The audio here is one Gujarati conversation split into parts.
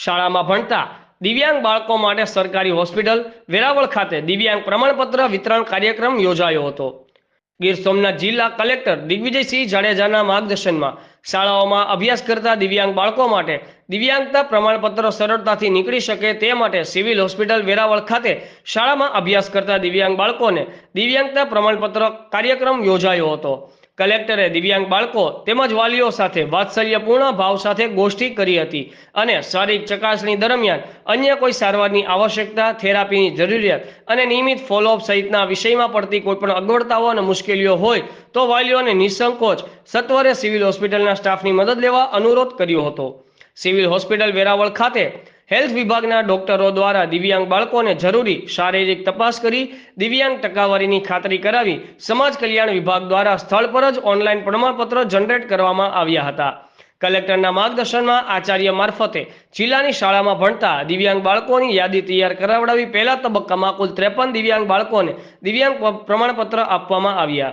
શાળામાં ભણતા દિવ્યાંગ બાળકો માટે સરકારી હોસ્પિટલ વેરાવળ ખાતે દિવ્યાંગ પ્રમાણપત્ર વિતરણ કાર્યક્રમ યોજાયો હતો. ગીર સોમનાથ જિલ્લા કલેક્ટર દિગ્વિજયસિંહ જાડેજાના માર્ગદર્શનમાં શાળાઓમાં અભ્યાસ કરતા દિવ્યાંગ બાળકો માટે દિવ્યાંગતા પ્રમાણપત્ર સરળતાથી નીકળી શકે તે માટે સિવિલ હોસ્પિટલ વેરાવળ ખાતે શાળામાં અભ્યાસ કરતા દિવ્યાંગ બાળકોને દિવ્યાંગતા પ્રમાણપત્ર કાર્યક્રમ યોજાયો હતો. કલેક્ટરે દિવ્યાંગ બાળકો તેમજ વાલીઓ સાથે વાત્સલ્યપૂર્ણ ભાવ સાથે ગોષ્ઠી કરી હતી અને શારીરિક ચકાસણી દરમિયાન અન્ય કોઈ સારવારની આવશ્યકતા થેરાપીની જરૂરિયાત અને નિયમિત ફોલોઅપ સહિતના વિષયમાં પડતી કોઈપણ અગવડતાઓ અને મુશ્કેલીઓ હોય તો વાલીઓને નિસંકોચ સત્વરે સિવિલ હોસ્પિટલના સ્ટાફની મદદ લેવા અનુરોધ કર્યો હતો. સિવિલ હોસ્પિટલ વેરાવળ ખાતે હેલ્થ વિભાગના ડોક્ટરો દ્વારા દિવ્યાંગ બાળકોને જરૂરી શારીરિક તપાસ કરી દિવ્યાંગ ટકાવારીની ખાતરી કરાવી સમાજ કલ્યાણ વિભાગ દ્વારા સ્થળ પર જ ઓનલાઈન પ્રમાણપત્ર જનરેટ કરવામાં આવ્યા હતા. કલેક્ટરના માર્ગદર્શનમાં આચાર્ય મારફતે જિલ્લાની શાળામાં ભણતા દિવ્યાંગ બાળકોની યાદી તૈયાર કરાવડાવી પહેલા તબક્કામાં કુલ ત્રેપન દિવ્યાંગ બાળકોને દિવ્યાંગ પ્રમાણપત્ર આપવામાં આવ્યા.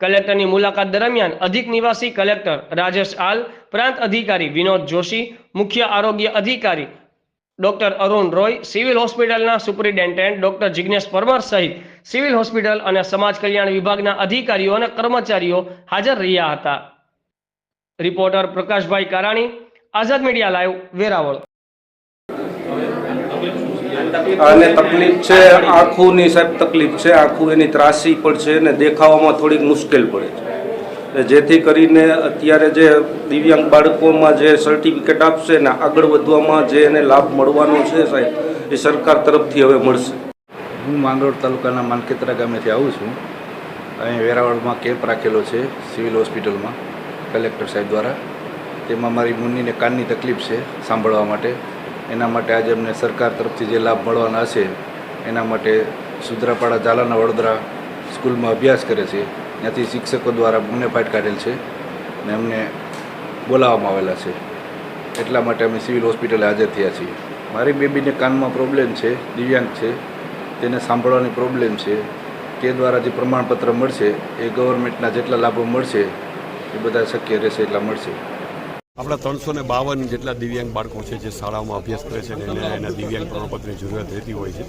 કલેક્ટરની મુલાકાત દરમિયાન અધિક નિવાસી કલેક્ટર રાજેશ આલ, પ્રાંત અધિકારી વિનોદ જોશી, મુખ્ય આરોગ્ય અધિકારી ડોક્ટર અરુણ રોય, સિવિલ હોસ્પિટલના સુપરિન્ટેન્ડન્ટ ડોક્ટર જિગ્નેશ પરમાર સહિત સિવિલ હોસ્પિટલ અને સમાજ કલ્યાણ વિભાગના અધિકારીઓ અને કર્મચારીઓ હાજર રહ્યા હતા. Reporter Prakashbhai Karani, Azad media live, Veraval. અને તકલીફ છે, આંખોની સાહેબ તકલીફ છે, આંખું એની ત્રાસી પણ છે અને દેખાવામાં થોડીક મુશ્કેલ પડે છે. જેથી કરીને અત્યારે જે દિવ્યાંગ બાળકોમાં જે સર્ટિફિકેટ આપશે ને આગળ વધવામાં જે એને લાભ મળવાનો છે સાહેબ, એ સરકાર તરફથી હવે મળશે. હું માંગરોળ તાલુકાના માનકેતરા ગામેથી આવું છું. અહીં વેરાવળમાં કેમ્પ રાખેલો છે, સિવિલ હોસ્પિટલમાં, કલેક્ટર સાહેબ દ્વારા. તેમાં મારી મુન્નીને કાનની તકલીફ છે સાંભળવા માટે. એના માટે આજે અમને સરકાર તરફથી જે લાભ મળવાના હશે એના માટે સુદ્રાપાડા ઝાલાના વડોદરા સ્કૂલમાં અભ્યાસ કરે છે. ત્યાંથી શિક્ષકો દ્વારા બોનેફાઇડ કાઢેલ છે ને અમને બોલાવવામાં આવેલા છે. એટલા માટે અમે સિવિલ હોસ્પિટલે હાજર થયા છીએ. મારી બેબીને કાનમાં પ્રોબ્લેમ છે, દિવ્યાંગ છે, તેને સાંભળવાની પ્રોબ્લેમ છે, તે દ્વારા જે પ્રમાણપત્ર મળશે, એ ગવર્મેન્ટના જેટલા લાભો મળશે, એ બધા શક્ય રહેશે એટલા મળશે. આપણા ત્રણસો ને બાવન જેટલા દિવ્યાંગ બાળકો છે જે શાળાઓમાં અભ્યાસ કરે છે એના દિવ્યાંગ પ્રમાણપત્રની જરૂરિયાત રહેતી હોય છે.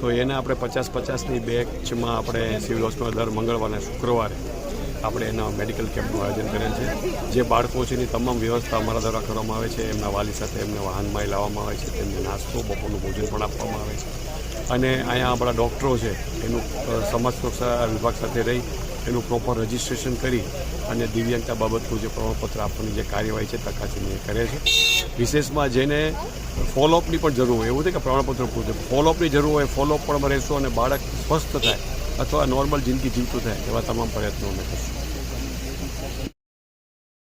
તો એને આપણે પચાસ પચાસની બેચમાં આપણે સિવિલ હોસ્પિટલ દર મંગળવારે શુક્રવારે આપણે એના મેડિકલ કેમ્પનું આયોજન કરેલ છે. જે બાળકો છે એની તમામ વ્યવસ્થા અમારા દ્વારા કરવામાં આવે છે. એમના વાલી સાથે એમને વાહનમાં લાવવામાં આવે છે. તેમને નાસ્તો, બપોરનું ભોજન પણ આપવામાં આવે છે. અને અહીંયા આપણા ડૉક્ટરો છે. એનું સમાજ સુરક્ષા વિભાગ સાથે રહી એનું પ્રોપર રજિસ્ટ્રેશન કરી અને દિવ્યાંગતા બાબતનું જે પ્રમાણપત્ર આપવાની જે કાર્યવાહી છે તકાસણી કરે છે. વિશેષમાં જેને ફોલોઅપની પણ જરૂર હોય, એવું છે કે પ્રમાણપત્ર પૂરતું ફોલોઅપની જરૂર હોય ફોલોઅપ પણ રહેશું અને બાળક સ્વસ્થ થાય અથવા નોર્મલ જિંદગી જીવતું થાય, એવા તમામ પ્રયત્નો અમે કરશું.